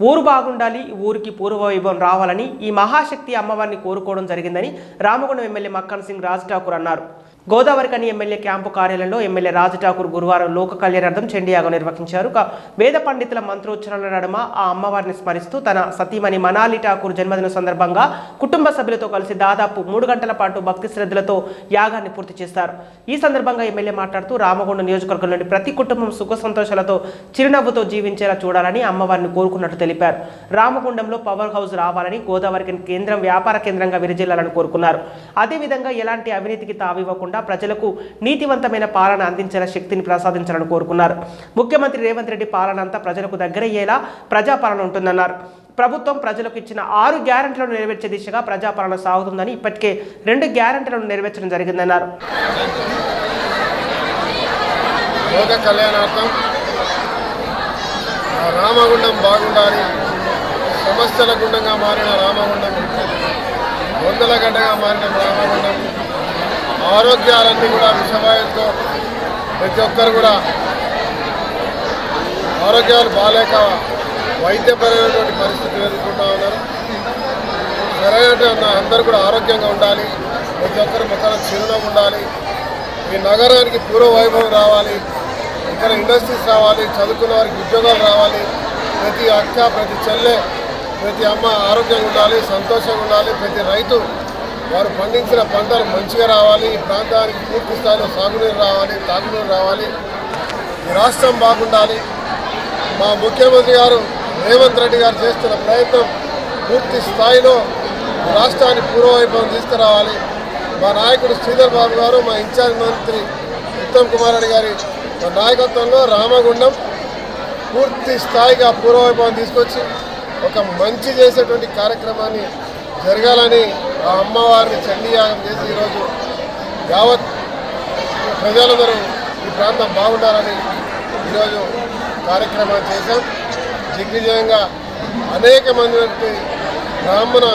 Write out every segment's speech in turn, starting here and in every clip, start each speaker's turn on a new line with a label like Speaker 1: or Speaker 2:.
Speaker 1: ఊరు బాగుండాలి ఊరికి పూర్వ వైభవం రావాలని ఈ మహాశక్తి అమ్మవారిని కోరుకోవడం జరిగిందని రామగుండం ఎమ్మెల్యే మక్కన్ సింగ్ రాజ్ ఠాకూర్ అన్నారు. గోదావరికని ఎమ్మెల్యే క్యాంపు కార్యాలయంలో ఎమ్మెల్యే రాజ్ ఠాకూర్ గురువారం లోక కళ్యాణార్థం చండీయాగం నిర్వహించారు. క- వేద పండితుల మంత్రోచ్చరణల నడుమ ఆ అమ్మవారిని స్మరిస్తూ తన సతీమణి మనాలి ఠాకూర్ జన్మదిన సందర్భంగా కుటుంబ సభ్యులతో కలిసి దాదాపు మూడు గంటల పాటు భక్తి శ్రద్ధలతో యాగాన్ని పూర్తి చేస్తారు ఈ సందర్భంగా ఎమ్మెల్యే మాట్లాడుతూ రామగుండ నియోజకవర్గంలోని ప్రతి కుటుంబం సుఖ సంతోషాలతో చిరునవ్వుతో జీవించేలా చూడాలని అమ్మవారిని కోరుకున్నట్టు తెలిపారు. రామగుండంలో పవర్ హౌస్ రావాలని గోదావరికి కేంద్రం వ్యాపార కేంద్రంగా విరజిల్లాలని కోరుకున్నారు. అదేవిధంగా ఎలాంటి అవినీతికి తావివ్వకుండా ప్రజలకు నీతివంతమైన పాలన అందించిన శక్తిని ప్రసాదించాలని కోరుకున్నారు. ముఖ్యమంత్రి రేవంత్ రెడ్డి పాలన అంతా ప్రజలకు దగ్గరయ్యేలా ప్రజాపాలన ఉంటుందన్నారు. ప్రభుత్వం ప్రజలకు ఇచ్చిన ఆరు గ్యారెంటీలను నెరవేర్చే దిశగా ప్రజాపాలన సాగుతుందని ఇప్పటికే రెండు గ్యారెంటీలను నెరవేర్చడం జరిగిందన్నారు.
Speaker 2: లోక కళ్యాణార్థం రామగుండం బాగుండాలి. సమస్యల గుండంగా మారిన రామగుండం. వందల గడ్డగా మారిన రామగుండం. ఆరోగ్యాలన్నీ కూడా విషమాయంతో ప్రతి ఒక్కరు కూడా ఆరోగ్యాలు బాగాలేక వైద్యపరమైనటువంటి పరిస్థితులు ఎదుర్కొంటూ ఉన్నారు. సరైన అందరూ కూడా ఆరోగ్యంగా ఉండాలి. ప్రతి ఒక్కరు ముఖాల చిరునవ్వు ఉండాలి. ఈ నగరానికి పూర్వ వైభవం రావాలి. ఇక్కడ ఇండస్ట్రీస్ రావాలి. చదువుకున్న వారికి ఉద్యోగాలు రావాలి. ప్రతి అక్క ప్రతి చెల్లె ప్రతి అమ్మ ఆరోగ్యంగా ఉండాలి సంతోషంగా ఉండాలి. ప్రతి రైతు వారు పండించిన పంటలు మంచిగా రావాలి ఈ ప్రాంతానికి పూర్తి స్థాయిలో సాగునీరు రావాలి తాగునీరు రావాలి. ఈ రాష్ట్రం బాగుండాలి. మా ముఖ్యమంత్రి గారు రేవంత్ రెడ్డి గారు చేస్తున్న ప్రయత్నం పూర్తి స్థాయిలో రాష్ట్రాన్ని పూర్వవైభవం తీసుకురావాలి. మా నాయకుడు శ్రీధర్ బాబు గారు మా ఇన్ఛార్జ్ మంత్రి ఉత్తమ్ కుమార్ రెడ్డి గారి నాయకత్వంలో రామగుండం పూర్తి స్థాయిగా పూర్వవైభవం తీసుకొచ్చి ఒక మంచి చేసేటువంటి కార్యక్రమాన్ని జరగాలని ఆ అమ్మవారిని చండీయాగం చేసి ఈరోజు యావత్ ప్రజలందరూ ఈ ప్రాంతం బాగుండాలని ఈరోజు కార్యక్రమాలు చేశాం. దిగ్విజయంగా అనేక మంది వంటి బ్రాహ్మణ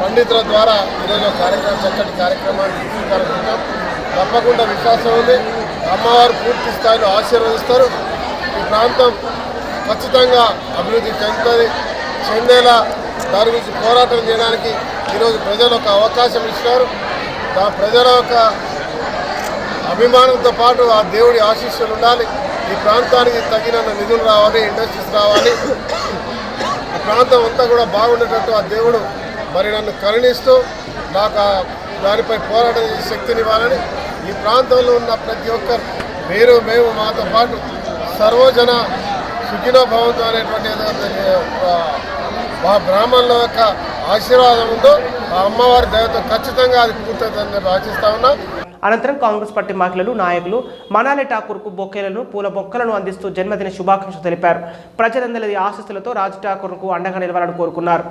Speaker 2: పండితుల ద్వారా ఈరోజు కార్యక్రమం చక్కటి కార్యక్రమాన్ని శ్రీకారం తప్పకుండా విశ్వాసం ఉంది. అమ్మవారు పూర్తి స్థాయిలో ఆశీర్వదిస్తారు. ఈ ప్రాంతం ఖచ్చితంగా అభివృద్ధి చెందుతుంది. చెందేలా దాని గురించి పోరాటం చేయడానికి ఈరోజు ప్రజలు ఒక అవకాశం ఇచ్చినారు ఆ ప్రజల యొక్క అభిమానంతో పాటు ఆ దేవుడి ఆశీస్సులు ఉండాలి. ఈ ప్రాంతానికి తగిన నిధులు రావాలి ఇండస్ట్రీస్ రావాలి. ఈ ప్రాంతం అంతా కూడా బాగుండేటట్టు ఆ దేవుడు మరి నన్ను కరుణిస్తూ నాకు దానిపై పోరాటం శక్తినివ్వాలని ఈ ప్రాంతంలో ఉన్న ప్రతి ఒక్కరు మీరు మేము మాతో పాటు సర్వజన సుఖినో భవంతు అనేటువంటి మా బ్రాహ్మణుల యొక్క ఆశీర్వాదం ఉందో ఆ అమ్మవారి దయతో ఖచ్చితంగా అది పూర్తవుతుందని ఆశిస్తా ఉన్నా.
Speaker 1: అనంతరం కాంగ్రెస్ పార్టీ మహిళలు నాయకులు మనాలి ఠాకూర్కు బొకేలను పూల మొక్కలను అందిస్తూ జన్మదిన శుభాకాంక్షలు తెలిపారు. ప్రజలందరి ఆశీస్సులతో రాజ్ ఠాకూర్కు అండగా నిలవాలని కోరుకున్నారు.